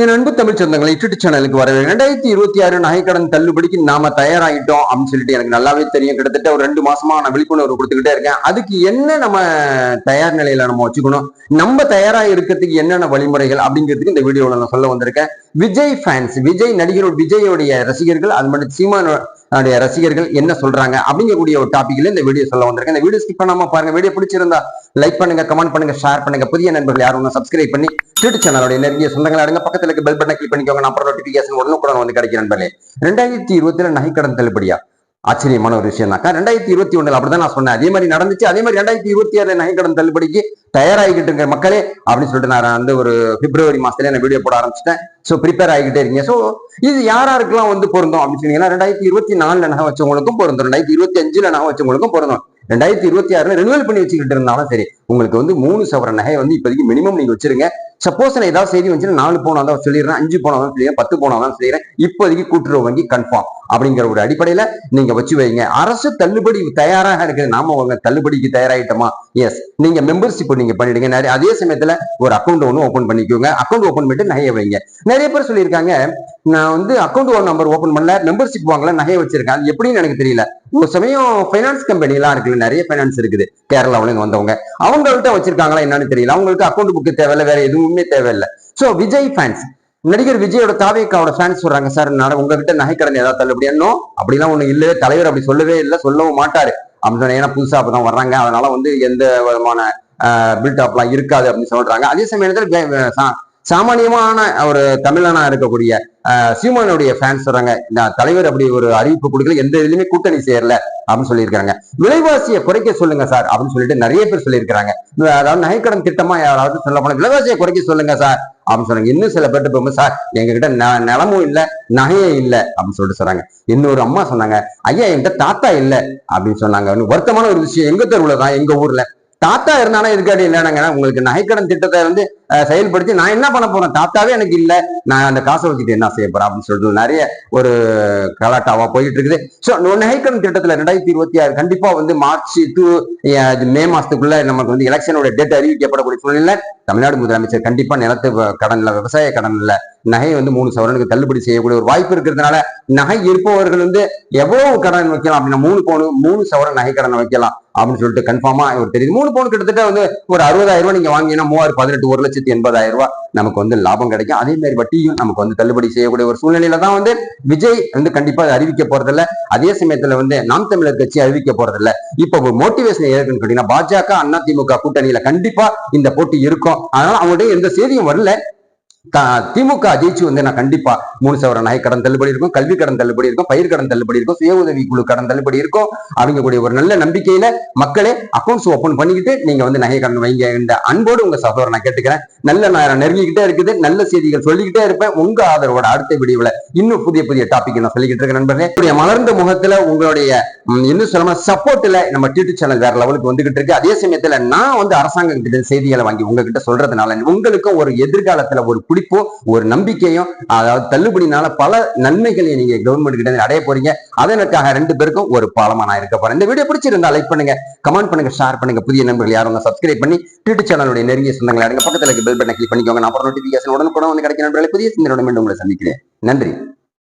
என் அன்பு தமிழ் சொந்தங்களை யூடியூப் சேனலுக்கு வரவே ரெண்டாயிரத்தி இருபத்தி ஆறு நகைக்கடன் தள்ளுபடிக்கு நாம தயாராகிட்டோம் அப்படின்னு சொல்லிட்டு எனக்கு நல்லாவே தெரியும். கிட்டத்தட்ட ஒரு ரெண்டு மாசமா நான் விழிப்புணர்வு கொடுத்துக்கிட்டே இருக்கேன். அதுக்கு என்ன நம்ம தயார் நிலையில நம்ம வச்சுக்கணும்? நம்ம தயாரா இருக்கிறதுக்கு என்னென்ன வழிமுறைகள் அப்படிங்கிறதுக்கு இந்த வீடியோல நான் சொல்ல வந்திருக்கேன். விஜய் ஃபேன்ஸ் விஜய் நடிகர் விஜயோடைய ரசிகர்கள் அது மட்டும் சீமான் ரசிகர்கள் என்ன சொல்றாங்க அப்படிங்கக்கூடிய ஒரு டாபிக்ல இந்த வீடியோ சொல்ல வந்திருக்கேன். இந்த வீடியோ ஸ்கிப் பண்ணாம பாருங்க. வீடியோ பிடிச்சிருந்தா லைக் பண்ணுங்க கமெண்ட் பண்ணுங்க ஷேர் பண்ணுங்க. புதிய நண்பர்கள் யாரும் சப்ஸ்கிரைப் பண்ணி யூடியூப் சேனலோட நெருங்கிய சொந்தங்கள் அடங்க. பக்கத்துல இருக்க பெல் பட்டனை கிளிக் பண்ணிக்கோங்க. நான் அப்புறம் நோட்டிபிகேஷன் கூட வந்து கிடைக்கும் நண்பர்களே. ரெண்டாயிரத்தி இருபத்தில நகைக்கடன் தள்ளுபடியா? ஆச்சரியமான ஒரு விஷயம் தான். ரெண்டாயிரத்தி இருபத்தி ஒண்ணுல அப்படிதான் நான் சொன்னேன். அதே மாதிரி நடந்துச்சு. அதே மாதிரி ரெண்டாயிரத்தி இருபத்தி ஏழு நகைக்கடன் தள்ளுபடிக்கு தயாராகிக்கிட்டு இருக்க மக்களே அப்படின்னு சொல்லிட்டு நான் வந்து ஒரு பிப்ரவரி மாசத்துல நான் வீடியோ போட ஆரம்பிச்சிட்டேன். ஸோ ப்ரிப்பேர் ஆகிக்கிட்டே இருக்கீங்க. ஸோ இது யார் வந்து பொருந்தும் அப்படின்னு சொன்னீங்கன்னா ரெண்டாயிரத்தி இருபத்தி நாலுல நகை வச்சவங்களுக்கும் பொருந்தும். ரெண்டாயிரத்தி இருபத்தி அஞ்சுல நகை வச்சவங்களுக்கும் பொருந்தும். ரெண்டாயிரத்தி இருபத்தி ஆறுல ரினுவல் பண்ணி வச்சுக்கிட்டு இருந்தாலும் சரி உங்களுக்கு வந்து மூணு சவர நகை வந்து இப்போதைக்கு மினிமம் நீங்க வச்சிருங்க. சப்போஸ் நான் ஏதாவது செய்தி வந்துச்சுன்னா நாலு போனா தான் சொல்லிடுறேன் அஞ்சு போனா தான் சொல்லிடுறேன் பத்து போனா தான் சொல்லிடுறேன். இப்போதைக்கு கூட்டுறவு வங்கி கன்ஃபார்ம் அப்படிங்கிற ஒரு அடிப்படையில நீங்க வச்சு வைங்க. அரசு தள்ளுபடி தயாராக இருக்குது நாம உங்க தள்ளுபடிக்கு தயாராயிட்டோமா? எஸ் நீங்க மெம்பர்ஷிப் நீங்க பண்ணிடுங்க. நிறைய அதே சமயத்துல ஒரு அக்கௌண்ட் ஒன்று ஓப்பன் பண்ணிக்கோங்க. அக்கௌண்ட் ஓப்பன் பண்ணிட்டு நகைய வைங்க. நிறைய பேர் சொல்லியிருக்காங்க நான் வந்து அக்கௌண்ட் ஒன் நம்பர் ஓப்பன் பண்ணல மெம்பர்ஷிப் வாங்கல நகைய வச்சிருக்கேன். அது எப்படின்னு எனக்கு தெரியல. ஒரு சமயம் ஃபைனான்ஸ் கம்பெனிலாம் இருக்குது இருக்குல்ல நிறைய ஃபைனான்ஸ் இருக்குது. கேரளாவுல இருந்து வந்தவங்க. அவங்கள்ட்ட வச்சிருக்காங்களா என்னன்னு தெரியல. அவங்களுக்கு அக்கௌண்ட் புக்கு தேவையில்ல வேற எதுவுமே தேவையில்லை. ஸோ விஜய் ஃபேன்ஸ் நடிகர் விஜயோட தாவேக்காவோட ஃபேன்ஸ் சொல்றாங்க சார் நான் உங்ககிட்ட நகைக்கடன் ஏதாவது தள்ளுபடி அப்படிலாம் ஒண்ணு இல்லவே தலைவர் அப்படி சொல்லவே இல்லை சொல்லவும் மாட்டாரு. அப்படின்னு சொன்ன ஏன்னா புதுசா அப்பதான் வர்றாங்க. அதனால வந்து எந்த விதமான பில்டாப்லாம் இருக்காது அப்படின்னு சொல்றாங்க. அதே சமயத்துல சா- சாமானியமான ஒரு தமிழனா இருக்கக்கூடிய ஆஹ், சீமானுடைய ஃபேன்ஸ் சொல்றாங்க தலைவர் அப்படி ஒரு அறிவிப்பு கொடுக்கல எந்த இதுலயுமே கூட்டணி சேரல. அப்படின்னு சொல்லியிருக்காங்க. விலைவாசியை குறைக்க சொல்லுங்க சார் அப்படின்னு சொல்லிட்டு நிறைய பேர் சொல்லியிருக்காங்க அதாவது நகைக்கடன் திட்டமா யாராவது சொல்ல போனா விலைவாசியை குறைக்க சொல்லுங்க சார் அப்படின்னு சொன்னாங்க. இன்னும் சில பேர்ட்ட போகும்போது சார் எங்ககிட்ட ந- நிலமும் இல்லை நகையே இல்லை. அப்படின்னு சொல்லிட்டு சொல்றாங்க இன்னொரு அம்மா சொன்னாங்க ஐயா என்கிட்ட தாத்தா இல்லை. அப்படின்னு சொன்னாங்க. வருத்தமான ஒரு விஷயம். எங்க தெருவில் தான் எங்க ஊர்ல. தாத்தா இருந்தானா இதுக்காடி இல்லைனாங்க? உங்களுக்கு நகைக்கடன் திட்டத்தை வந்து செயல்படுத்தி நான் என்ன பண்ண போறேன்? தாத்தாவே எனக்கு இல்லை. நான் அந்த காசை வச்சுட்டு என்ன செய்ய போறேன்? அப்படின்னு சொல்லிட்டு நிறைய ஒரு கலாட்டாவா போயிட்டு இருக்குது. ஸோ நகைக்கடன் திட்டத்துல ரெண்டாயிரத்தி இருபத்தி ஆறு கண்டிப்பா வந்து மார்ச் டூ மே மாசத்துக்குள்ள நமக்கு வந்து எலெக்ஷனோட டேட் அறிவிக்கப்படக்கூடிய சூழ்நிலை தமிழ்நாடு முதலமைச்சர் கண்டிப்பா நிலத்து கடன்ல விவசாய கடன்ல நகை வந்து மூணு சவரனுக்கு தள்ளுபடி செய்யக்கூடிய ஒரு வாய்ப்பு இருக்கிறதுனால நகை இருப்பவர்கள் வந்து எவ்வளவு கடன் வைக்கலாம் அப்படின்னா மூணு பவுன் மூணு சவர நகை கடனை வைக்கலாம் அப்படின்னு சொல்லிட்டு கன்ஃபார்மா இவர் தெரியுது. மூணு பவுன் கிட்டத்தட்ட வந்து ஒரு அறுபதாயிரம் ரூபாய் நீங்க வாங்கினா மூவாயிரம் பதினெட்டு ஒரு லட்சத்தி எண்பதாயிரம் ரூபாய் நமக்கு வந்து லாபம் கிடைக்கும். அதே மாதிரி வட்டியும் நமக்கு வந்து தள்ளுபடி செய்யக்கூடிய ஒரு சூழ்நிலையில தான் வந்து விஜய் வந்து கண்டிப்பா அறிவிக்க போறதில்ல அதே சமயத்துல வந்து நாம் தமிழர் கட்சி அறிவிக்க போறதில்ல இப்ப ஒரு மோட்டிவேஷன் எதுக்குன்னு கேட்டீங்கன்னா பாஜக அண்ணா திமுக கூட்டணியில கண்டிப்பா இந்த போட்டி இருக்கும். அதனால அவங்கள்ட்ட எந்த செய்தியும் வரல. திமுக ஜெயிச்சு வந்து நான் கண்டிப்பா மூணு சவர நகை கடன் தள்ளுபடி இருக்கும் கல்வி கடன் தள்ளுபடி இருக்கும் பயிர் கடன் தள்ளுபடி இருக்கும் சுய உதவி குழு கடன் தள்ளுபடி இருக்கும். அப்படிங்கக்கூடிய ஒரு நல்ல நம்பிக்கையில மக்களே அக்கௌண்ட்ஸ் ஓபன் பண்ணிக்கிட்டு நீங்க வந்து நகை கடன் வைங்க இந்த அன்போடு உங்க சகோதரன் நான் கேட்டுக்கிறேன். நல்ல நேரம் நெருங்கிக்கிட்டே இருக்குது. நல்ல செய்திகள் சொல்லிக்கிட்டே இருப்பேன். உங்க ஆதரவோட அடுத்த வீடியோல இன்னும் புதிய புதிய டாபிக் நான் சொல்லிக்கிட்டு இருக்கேன் நண்பர்களே. மலர்ந்த முகத்துல உங்களுடைய இன்னும் சொல்லாம சப்போர்ட்ல நம்ம டியூட்டர் சேனல் வேற லெவலுக்கு வந்துகிட்டு இருக்கு. அதே சமயத்துல நான் வந்து அரசாங்கம் கிட்ட செய்திகளை வாங்கி உங்ககிட்ட சொல்றதுனால உங்களுக்கும் ஒரு எதிர்காலத்துல ஒரு பிடிப்போ ஒரு நம்பிக்கையும் அதாவது தள்ளுபடினால பல நன்மைகளை நீங்க கவர்மெண்ட் கிட்ட அடைய போறீங்க. அதற்காக ரெண்டு பேருக்கும் ஒரு பாலமா நான் இருக்க போறேன். இந்த வீடியோ பிடிச்சிருந்தா லைக் பண்ணுங்க கமெண்ட் பண்ணுங்க ஷேர் பண்ணுங்க. புதிய நண்பர்கள் யாரும் சப்ஸ்கிரைப் பண்ணி டியூட்டர் சேனலுடைய நெருங்கிய சொந்தங்களை அடங்க பக்கத்துல பெல் பட்டனை கிளிக் பண்ணிக்கோங்க. நான் அப்புறம் நோட்டிபிகேஷன் உடனுக்குடன் வந்து கிடைக்கிற நண்பர்களை புதிய சிந்தனையோட மீண்டும் உங்களை சந்திக்கிறேன். நன்றி.